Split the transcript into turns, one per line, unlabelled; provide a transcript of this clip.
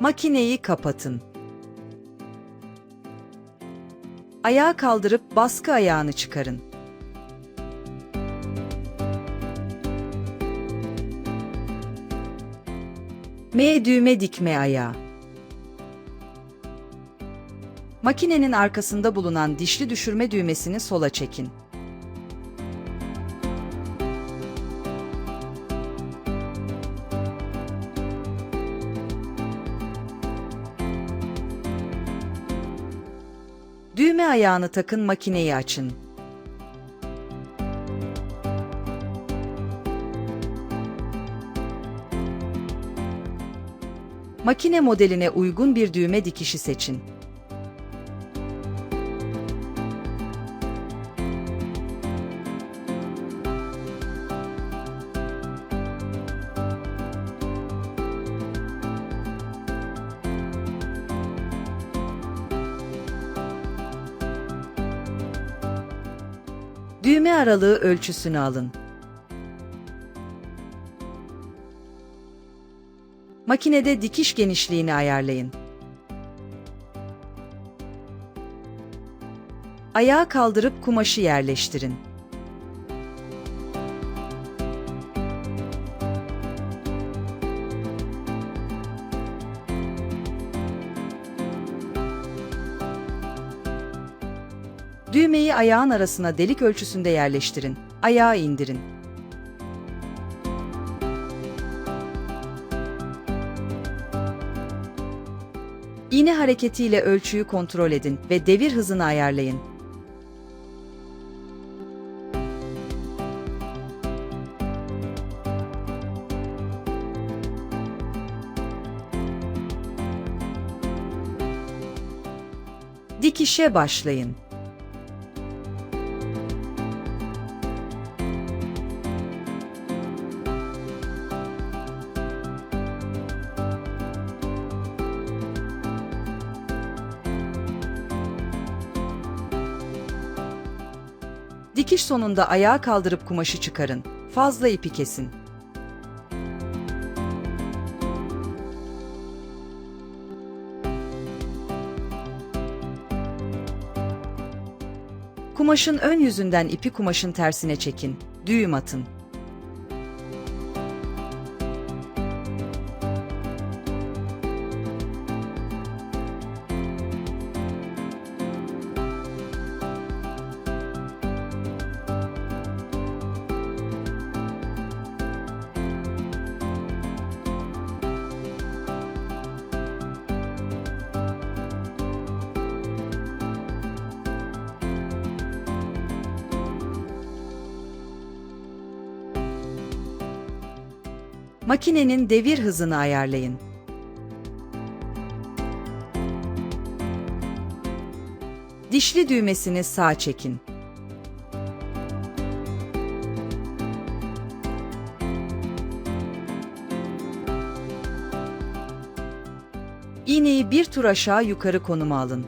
Makineyi kapatın. Ayağa kaldırıp baskı ayağını çıkarın. M düğme dikme ayağı. Makinenin arkasında bulunan dişli düşürme düğmesini sola çekin. Düğme ayağını takın makineyi açın. Makine modeline uygun bir düğme dikişi seçin. Düğme aralığı ölçüsünü alın. Makinede dikiş genişliğini ayarlayın. Ayağa kaldırıp kumaşı yerleştirin. Düğmeyi ayağın arasına delik ölçüsünde yerleştirin. Ayağı indirin. İğne hareketiyle ölçüyü kontrol edin ve devir hızını ayarlayın. Dikişe başlayın. Dikiş sonunda ayağa kaldırıp kumaşı çıkarın. Fazla ipi kesin. Kumaşın ön yüzünden ipi kumaşın tersine çekin. Düğüm atın. Makinenin devir hızını ayarlayın. Dişli düğmesini sağ çekin. İğneyi bir tur aşağı yukarı konuma alın.